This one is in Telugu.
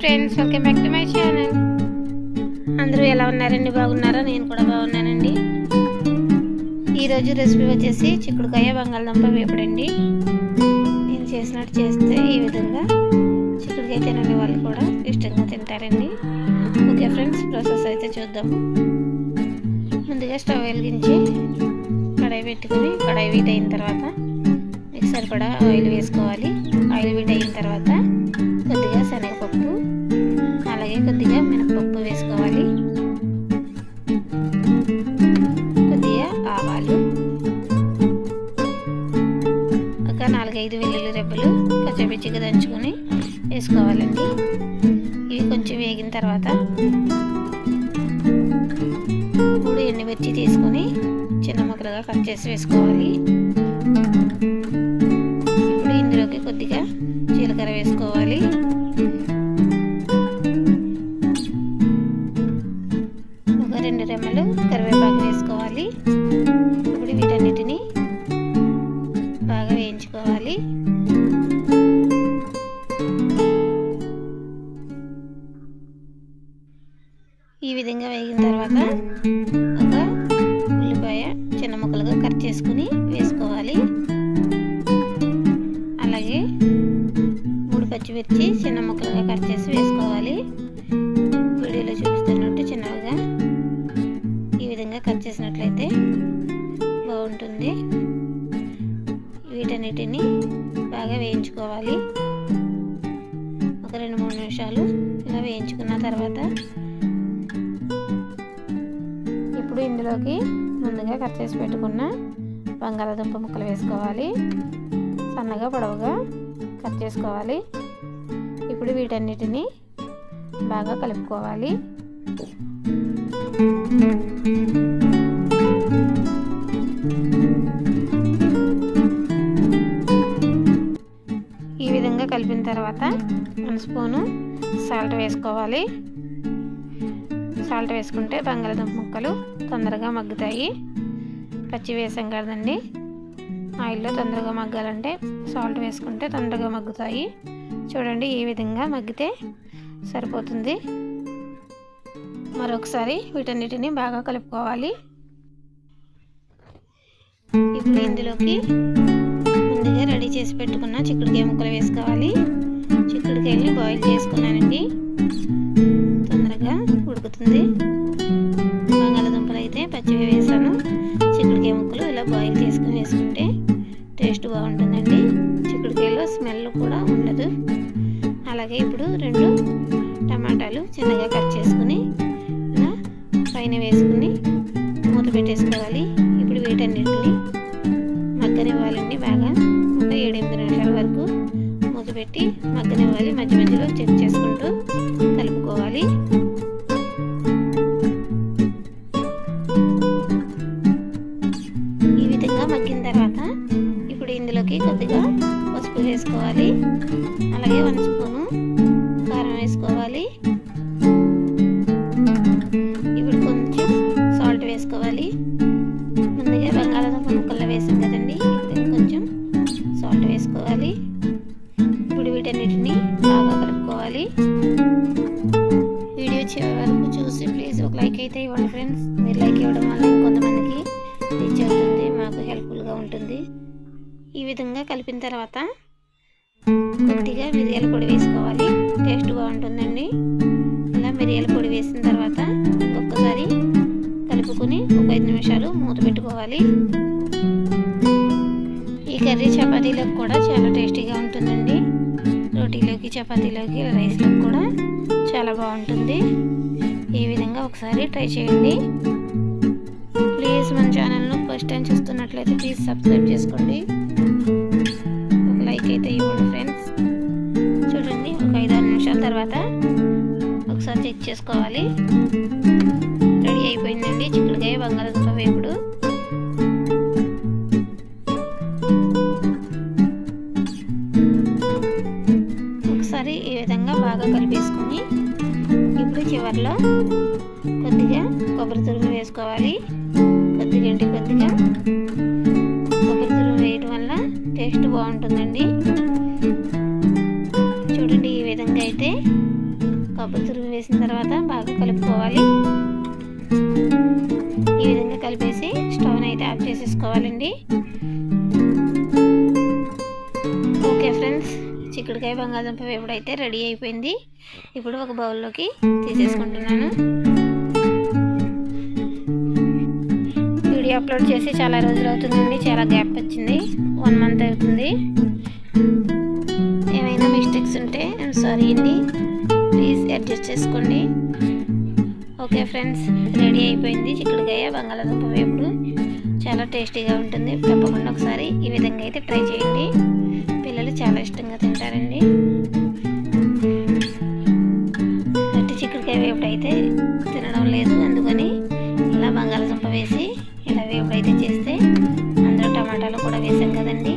Friends welcome back to my channel అందరూ ఎలా ఉన్నారండి? బాగున్నారా? నేను కూడా బాగున్నానండి. ఈరోజు రెసిపీ వచ్చేసి చిక్కుడుకాయ బంగాళదుంప వేపుడండి. నేను చేసినట్టు చేస్తే ఈ విధంగా చిక్కుడుకాయ తినని వాళ్ళు కూడా ఇష్టంగా తింటారండి. ఓకే ఫ్రెండ్స్ ప్రాసెస్ అయితే చూద్దాము ముందుగా స్టవ్ వెలిగించి కడాయి పెట్టుకుని కడాయి వీట్ అయిన తర్వాత మిక్సర్ కూడా ఆయిల్ వేసుకోవాలి. ఆయిల్ వీట్ అయిన తర్వాత శనగపప్పు అలాగే కొద్దిగా మినపప్పు వేసుకోవాలి. కొద్దిగా ఆవాలు ఒక నాలుగైదు వెల్లుల్లి రెబ్బలు పచ్చిమిర్చిగా దంచుకొని వేసుకోవాలండి. ఇవి కొంచెం వేగిన తర్వాత మూడు ఎండుమిర్చి తీసుకొని చిన్న ముక్కలుగా కట్ చేసి వేసుకోవాలి. ఇప్పుడు ఇందులోకి కొద్దిగా జీలకర్ర వేసుకోవాలి. తీసుకొని వేసుకోవాలి. అలాగే మూడు పచ్చిమిర్చి చిన్న ముక్కలుగా కట్ చేసి వేసుకోవాలి. వీడియోలో చూపిస్తున్నట్టు చిన్నగా ఈ విధంగా కట్ చేసినట్లయితే బాగుంటుంది. వీటన్నిటిని బాగా వేయించుకోవాలి. ఒక రెండు మూడు నిమిషాలు ఇలా వేయించుకున్న తర్వాత ఇప్పుడు ఇందులోకి ముందుగా కట్ చేసి పెట్టుకున్న బంగాళాదుంప ముక్కలు వేసుకోవాలి. సన్నగా పొడవుగా కట్ చేసుకోవాలి. ఇప్పుడు వీటన్నిటిని బాగా కలుపుకోవాలి. ఈ విధంగా కలిపిన తర్వాత వన్ స్పూను సాల్ట్ వేసుకోవాలి. సాల్ట్ వేసుకుంటే బంగాళదుంప ముక్కలు తొందరగా మగ్గుతాయి. పచ్చి వేసాం కదండి. ఆయిల్లో తొందరగా మగ్గాలంటే సాల్ట్ వేసుకుంటే తొందరగా మగ్గుతాయి. చూడండి ఈ విధంగా మగ్గితే సరిపోతుంది. మరొకసారి వీటన్నిటిని బాగా కలుపుకోవాలి. ఇప్పుడు ఇందులోకి ముందుగా రెడీ చేసి పెట్టుకున్న చిక్కుడుకాయ ముక్కలు వేసుకోవాలి. చిక్కుడుకాయల్ని బాయిల్ చేసుకున్నానండి. తొందరగా ఉడుకుతుంది. అలాగే ఇప్పుడు రెండు టమాటాలు చిన్నగా కట్ చేసుకుని పైన వేసుకుని మూత పెట్టేసుకోవాలి. ఇప్పుడు వీటన్నిటిని మగ్గనివ్వాలండి బాగా. ఒక ఏడెనిమిది నిమిషాల వరకు మూత పెట్టి మగ్గనివ్వాలి. మధ్య మధ్యలో చెక్ చేసుకుంటూ కలుపుకోవాలి. ఈ విధంగా మగ్గిన తర్వాత ఇప్పుడు ఇందులోకి కొద్దిగా పసుపు వేసుకోవాలి. అలాగే వన్ స్పూను కారం వేసుకోవాలి. ఇప్పుడు కొంచెం సాల్ట్ వేసుకోవాలి. ముందుగా బంగాళాదుంప ముక్కల్లో వేసాం కదండి. కొంచెం సాల్ట్ వేసుకోవాలి. ఇప్పుడు వీటన్నిటిని బాగా కలుపుకోవాలి. వీడియో చివరి వరకు చూసి ప్లీజ్ ఒక లైక్ అయితే ఇవ్వండి ఫ్రెండ్స్. మీరు లైక్ ఇవ్వడం వల్ల ఇంకొంతమందికి రీచ్ అవుతుంది మాకు హెల్ప్ఫుల్గా ఉంటుంది. ఈ విధంగా కలిపిన తర్వాత కొద్దిగా మిరియాల పొడి వేసుకోవాలి. టేస్ట్ బాగుంటుందండి. ఇలా మిరియాల పొడి వేసిన తర్వాత ఒక్కసారి కలుపుకొని ఒక ఐదు నిమిషాలు మూత పెట్టుకోవాలి. ఈ కర్రీ చపాతీలోకి కూడా చాలా టేస్టీగా ఉంటుందండి. రోటీలోకి చపాతీలోకి రైస్లోకి కూడా చాలా బాగుంటుంది. ఈ విధంగా ఒకసారి ట్రై చేయండి. ప్లీజ్ మన ఛానల్ను ఫస్ట్ టైం చూస్తున్నట్లయితే ప్లీజ్ సబ్స్క్రైబ్ చేసుకోండి. ఒక లైక్ అయితే ఇవ్వండి ఫ్రెండ్స్. ఒకసారి చెక్ చేసుకోవాలి. రెడీ అయిపోయిందండి. చిక్కుడుకాయ బంగాళదుంప వేపుడు. ఒకసారి ఈ విధంగా బాగా కలిపేసుకుని ఇప్పుడు చివరిలో కొద్దిగా కొబ్బరి తురుము వేసుకోవాలి. కొద్దిగా అంటే కొద్దిగా కొబ్బరి తురుము వేయడం వల్ల టేస్ట్ బాగుంటుందండి. చూడండి ఈ విధంగా అయితే కొబ్బరి తురుగు వేసిన తర్వాత బాగా కలుపుకోవాలి. ఈ విధంగా కలిపేసి స్టవ్ని అయితే ఆఫ్ చేసేసుకోవాలండి. ఓకే ఫ్రెండ్స్ చిక్కుడుకాయ బంగాళదుంప వేపుడు అయితే రెడీ అయిపోయింది. ఇప్పుడు ఒక బౌల్లోకి తీసేసుకుంటున్నాను. వీడియో అప్లోడ్ చేసి చాలా రోజులు అవుతుందండి చాలా గ్యాప్ వచ్చింది. వన్ మంత్ అవుతుంది. ఏమైనా మిస్టేక్స్ ఉంటే సారీ అండి. అడ్జస్ట్ చేసుకోండి. ఓకే ఫ్రెండ్స్ రెడీ అయిపోయింది చిక్కుడుకాయ బంగాళాదుంప వేపుడు. చాలా టేస్టీగా ఉంటుంది. తప్పకుండా ఒకసారి ఈ విధంగా అయితే ట్రై చేయండి. పిల్లలు చాలా ఇష్టంగా తింటారండి. గట్టి చిక్కుడుకాయ వేపుడు అయితే తినడం లేదు. అందుకని ఇలా బంగాళాదుంప వేసి ఇలా వేపుడు అయితే చేస్తే అందులో టమాటాలు కూడా వేసాం కదండి.